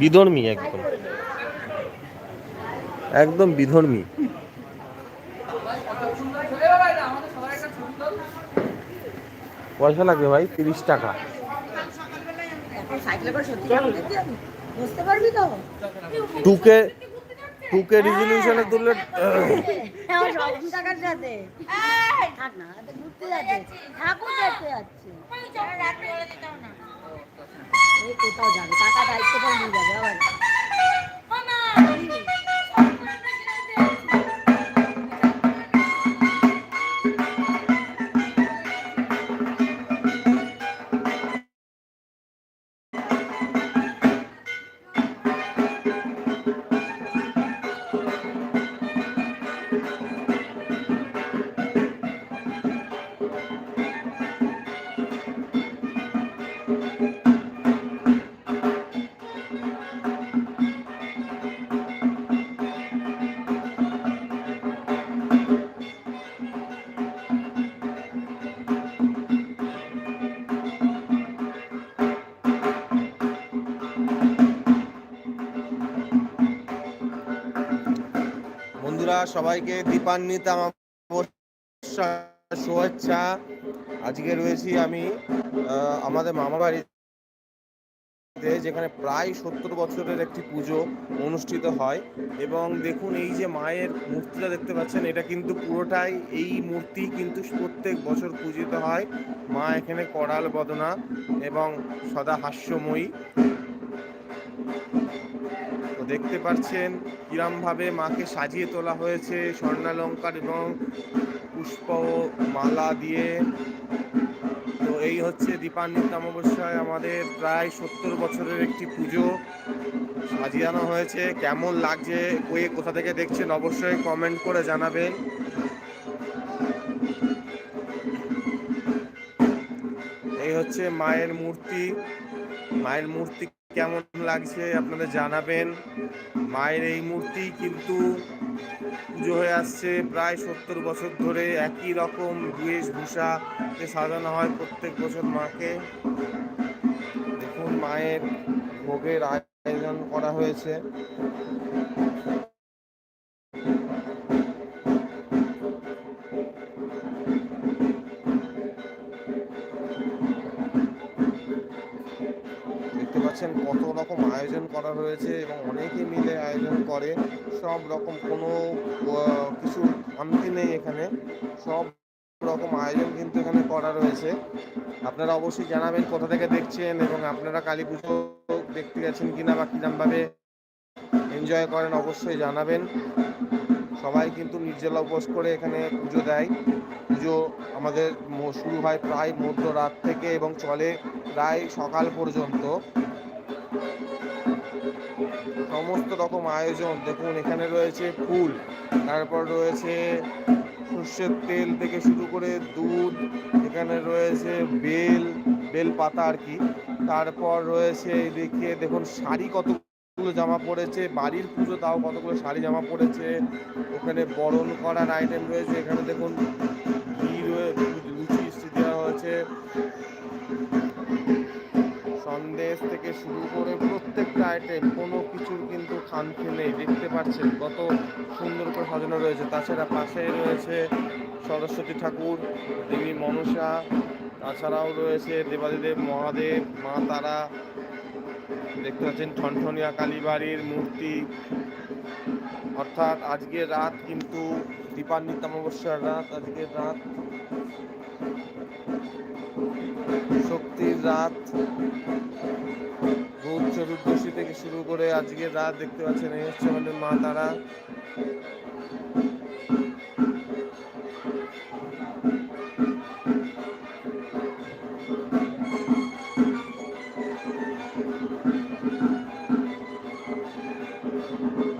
বিধর্মী একদম। একদম বিধর্মী। পয়সা লাগবে ভাই, তিরিশ টাকা। টুকে টুকে রিজলিউশনে তুললে না, ঘুরতে যাচ্ছে। কোথাও যাবে টাকা দায়িত্ব করে নিয়ে যাবে আবার সবাইকে দীপান্বিত শুভেচ্ছা। আজকে রয়েছি আমি আমাদের মামা বাড়িতে, যেখানে প্রায় সত্তর বছরের একটি পুজো অনুষ্ঠিত হয়। এবং দেখুন, এই যে মায়ের মূর্তিটা দেখতে পাচ্ছেন, এটা কিন্তু পুরোটাই এই মূর্তি কিন্তু প্রত্যেক বছর পূজিত হয়। মা এখানে করাল বদনা এবং সদা হাস্যময়ী। তো দেখতে পাচ্ছেন কিরমভাবে মাকে সাজিয়ে তোলা হয়েছে স্বর্ণালঙ্কার এবং পুষ্প মালা দিয়ে। তো এই হচ্ছে দীপান্বিত অমাবস্যায় আমাদের প্রায় সত্তর বছরের একটি পুজো সাজিয়ানো হয়েছে। কেমন লাগছে? কে কোথা থেকে দেখছেন অবশ্যই কমেন্ট করে জানাবেন। এই হচ্ছে মায়ের মূর্তি। মায়ের মূর্তি কেমন লাগছে আপনাদের জানাবেন। মায়ের এই মূর্তি কিন্তু পুজো হয়ে আসছে প্রায় সত্তর বছর ধরে একই রকম বেশভূষাতে সাজানো হয় প্রত্যেক বছর মাকে। দেখুন মায়ের ভোগের আয়োজন করা হয়েছে। পাচ্ছেন কত রকম আয়োজন করা হয়েছে এবং অনেকে মিলে আয়োজন করে। সব রকম কোনো কিছু খামতি নেই এখানে। সব রকম আয়োজন কিন্তু এখানে করা রয়েছে। আপনারা অবশ্যই জানাবেন কোথা থেকে দেখছেন এবং আপনারা কালী পুজো দেখতে গেছেন কিনা বা কিরমভাবে এনজয় করেন অবশ্যই জানাবেন। সবাই কিন্তু নির্জলা উপোস করে এখানে পুজো দেয়। পুজো আমাদের শুরু হয় প্রায় মধ্যরাত থেকে এবং চলে প্রায় সকাল পর্যন্ত। সমস্ত রকম আয়োজন। দেখুন, এখানে রয়েছে ফুল, তারপর রয়েছে সর্ষের তেল থেকে শুরু করে দুধ, এখানে রয়েছে বেল বেল পাতা আর কি। তারপর রয়েছে এদিকে দেখুন, শাড়ি কতগুলো জামা পড়েছে, বাড়ির পুজো তাও কতগুলো শাড়ি জামা পড়েছে। ওখানে বরণ করার আইটেম রয়েছে, এখানে দেখুন, ঘি রয়ে- লুচি দেওয়া হয়েছে। থেকে শুরু করে প্রত্যেকটা আইটেম কোনো কিছুর কিন্তু খামতি নেই দেখতে পাচ্ছেন কত সুন্দর করে সাজানো রয়েছে। তাছাড়া পাশে রয়েছে সরস্বতী ঠাকুর, দেবী মনসা, তাছাড়াও রয়েছে দেবাদিদেব, মহাদেব, মা তারা, দেখতে পাচ্ছেন ঠনঠনিয়া কালীবাড়ির মূর্তি। অর্থাৎ আজকের রাত কিন্তু দীপান্বিত অমাবস্যার রাত আজকের রাত শক্তির রাত। ভূত চতুর্দশী থেকে শুরু করে আজকে রাত দেখতে পাচ্ছেন এই হচ্ছে আমাদের মা তারা। Thank সমাগমটা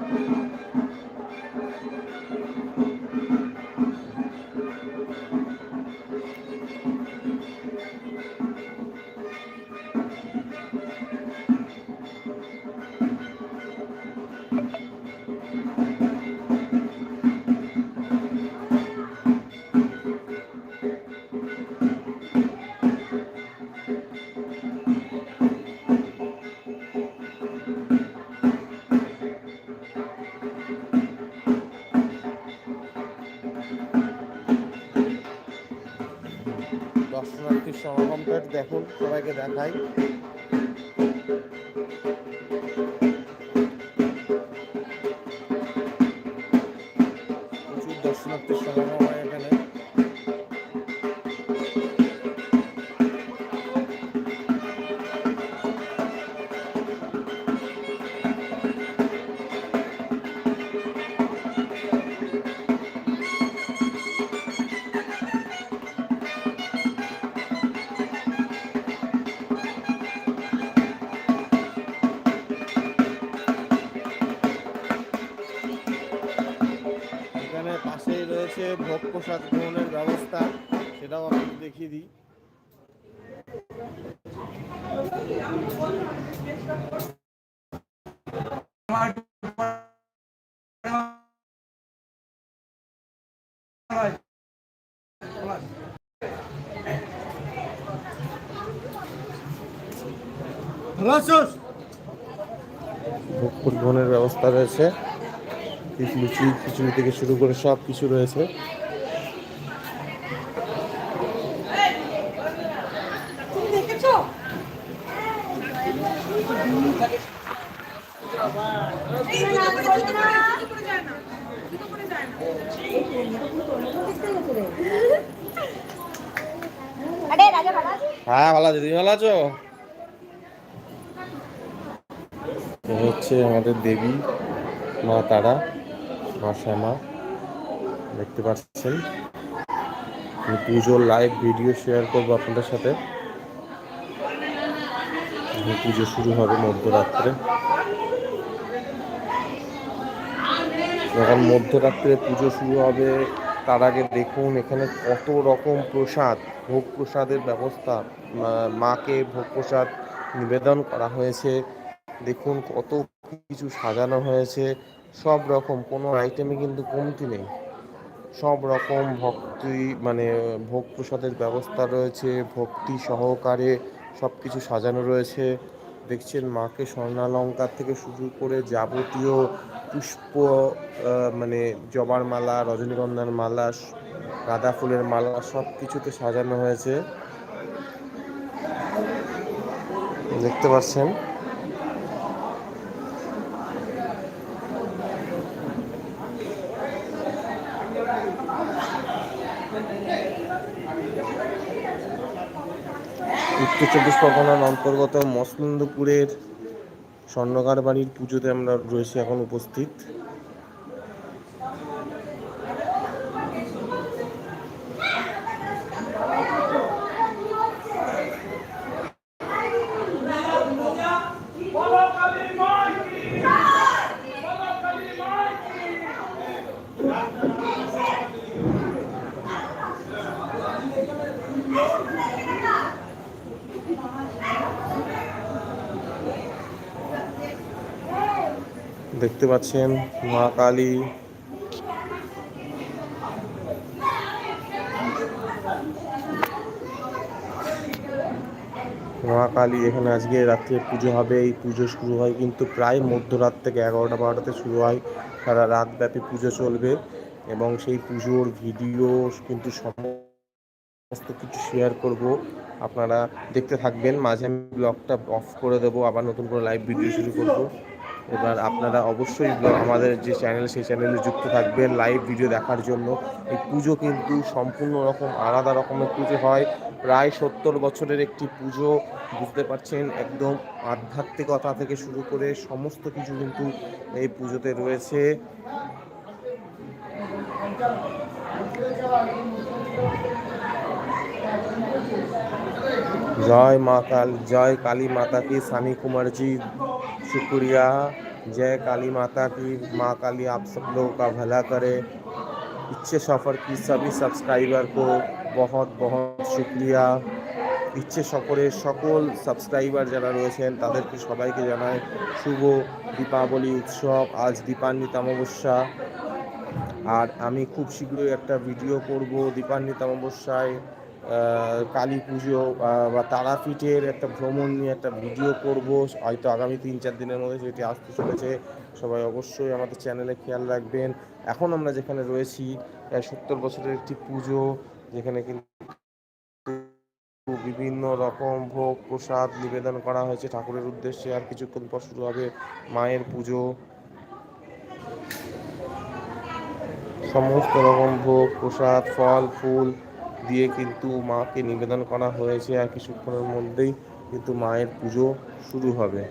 দেখুন সবাইকে দেখাই। ভোগ ব্যবস্থা সেটাও আপনাদের দেখিয়ে দিই। ভোগ গ্রহণের ব্যবস্থা রয়েছে। লুচি খিচুড়ি থেকে শুরু করে সব কিছু রয়েছে। হ্যাঁ ভালো আছো। তুমি ভালো আছো? হচ্ছে আমাদের দেবী, মা তারা, মা শ্যামা, দেখতে পাচ্ছেন। পুজোর লাইভ ভিডিও শেয়ার করব আপনাদের সাথে। পুজো শুরু হবে মধ্যরাত্রে। এখন মধ্যরাত্রে পুজো শুরু হবে তার আগে দেখুন এখানে কত রকম প্রসাদ, ভোগ প্রসাদের ব্যবস্থা মাকে ভোগ প্রসাদ নিবেদন করা হয়েছে। দেখুন কত কিছু সাজানো হয়েছে, সব রকম, কোনো আইটেমে কিন্তু কমতি নেই। সব রকম ভক্তি মানে ভোগ প্রসাদের ব্যবস্থা রয়েছে, ভক্তি সহকারে সব কিছু সাজানো রয়েছে। দেখছেন মাকে স্বর্ণালঙ্কার থেকে শুরু করে যাবতীয় পুষ্প মানে জবার মালা, রজনীগন্ধার মালা, গাঁদা ফুলের মালা সব কিছুতে সাজানো হয়েছে। দেখতে পাচ্ছেন। উত্তর চব্বিশ পরগনার অন্তর্গত মসলন্দপুরের স্বর্ণকার বাড়ির পুজোতে আমরা রয়েছি এখন উপস্থিত। দেখতে পাচ্ছেন মা কালী। মা কালী এখানে আজকে রাত্রে পুজো হবে, এই পুজো শুরু হয় কিন্তু প্রায় মধ্যরাত থেকে এগারোটা বারোটাতে শুরু হয়। সারা রাতব্যাপী পুজো চলবে এবং সেই পুজোর ভিডিও কিন্তু সমস্ত কিছু শেয়ার করব। আপনারা দেখতে থাকবেন, মাঝে আমি ব্লগটা অফ করে দেবো, আবার নতুন করে লাইভ ভিডিও শুরু করব। এবার আপনারা অবশ্যই আমাদের যে চ্যানেল সেই চ্যানেলে যুক্ত থাকবেন লাইভ ভিডিও দেখার জন্য। এই পুজো কিন্তু সম্পূর্ণ রকম আলাদা রকমের পুজো হয়। প্রায় সত্তর বছরের একটি পুজো, বুঝতে পারছেন? একদম আধ্যাত্মিকতা থেকে শুরু করে সমস্ত কিছু কিন্তু এই পুজোতে রয়েছে। जय माँ काल जय काली माता की सानी कुमार जी शुक्रिया जय काली माता की माँ काली आप सब लोगों का भला करे इच्छे सफ़र की सभी सब्सक्राइबर को बहुत बहुत শুক্রিয়া ইচ্ছে সফরের সকল সাবস্ক্রাইবার যারা রয়েছেন তাদেরকে সবাইকে জানাই শুভ দীপাবলি উৎসব আজ দীপান্বিত অমাবস্যা আর আমি খুব শীঘ্রই একটা ভিডিও করব দীপান্বিত অমাবস্যায় আহ, কালী পুজো বা তারাপীঠের একটা ভ্রমণ নিয়ে একটা ভিডিও করব। হয়তো আগামী তিন চার দিনের মধ্যে সেটি আসতে চলেছে। সবাই অবশ্যই আমাদের চ্যানেলে খেয়াল রাখবেন। এখন আমরা যেখানে রয়েছি সত্তর বছরের একটি পুজো, যেখানে কিন্তু বিভিন্ন রকম ভোগ, প্রসাদ নিবেদন করা হয়েছে। ঠাকুরের উদ্দেশ্যে আর কিছুক্ষণ পর শুরু হবে মায়ের পুজো। সমস্ত রকম ভোগ, প্রসাদ, ফল, ফুল দিয়ে কিন্তু মাকে নিবেদন করা হয়েছে আর কিছুক্ষণের মধ্যেই কিন্তু মায়ের পুজো শুরু হবে।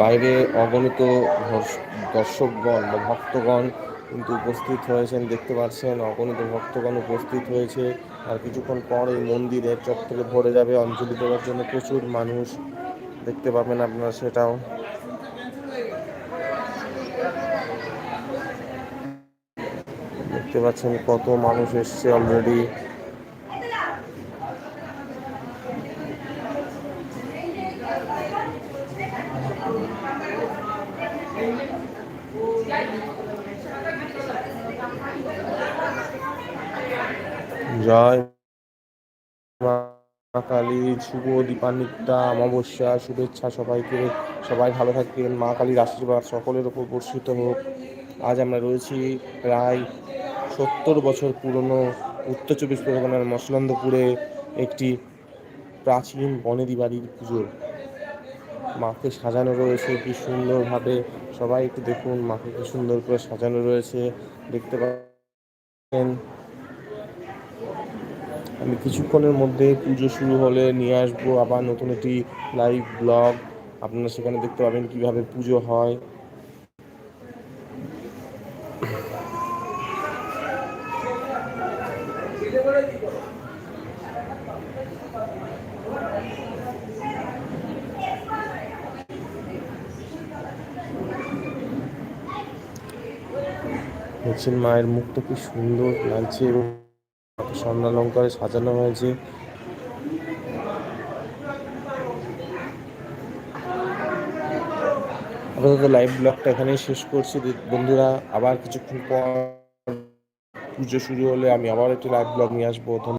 বাইরে অগণিত দর্শকগণ বা ভক্তগণ কিন্তু উপস্থিত হয়েছেন, দেখতে পাচ্ছেন, অগণিত ভক্তগণ উপস্থিত হয়েছে। আর কিছুক্ষণ পর এই মন্দিরের চত্বরে ভরে যাবে অঞ্জলি দেওয়ার জন্য প্রচুর মানুষ। দেখতে পাবেন আপনারা সেটাও। দেখতে পাচ্ছেন কত মানুষ এসছে অলরেডি জয় মা কালী, শুভ দীপান্বিতা, অমাবস্যা, শুভেচ্ছা সবাইকে। সবাই ভালো থাকবেন। মা কালীর আশীর্বাদ সকলের ওপর বর্ষিত হোক। আজ আমরা রয়েছি প্রায় সত্তর বছর পুরনো উত্তর চব্বিশ পরগনার মসলন্দপুরে একটি প্রাচীন বনেদি বাড়ির পুজো। মাকে সাজানো রয়েছে, কি সুন্দরভাবে। সবাই একটু দেখুন মাকে কি সুন্দর করে সাজানো রয়েছে। দেখতে পাচ্ছেন আমি কিছুক্ষণের মধ্যে পুজো শুরু হলে নিয়ে আসব। আবার নতুন একটি লাইভ ব্লগ আপনারা সেখানে দেখতে পাবেন কীভাবে পুজো হয়। মায়ের মুখটা কি সুন্দর লাগছে এবং স্বর্ণালঙ্কারে সাজানো হয়েছে। আপাতত লাইভ ব্লগটা এখানেই শেষ করছি। বন্ধুরা, আবার কিছুক্ষণ পর পুজো শুরু হলে আমি আবার একটি লাইভ ব্লগ নিয়ে আসব।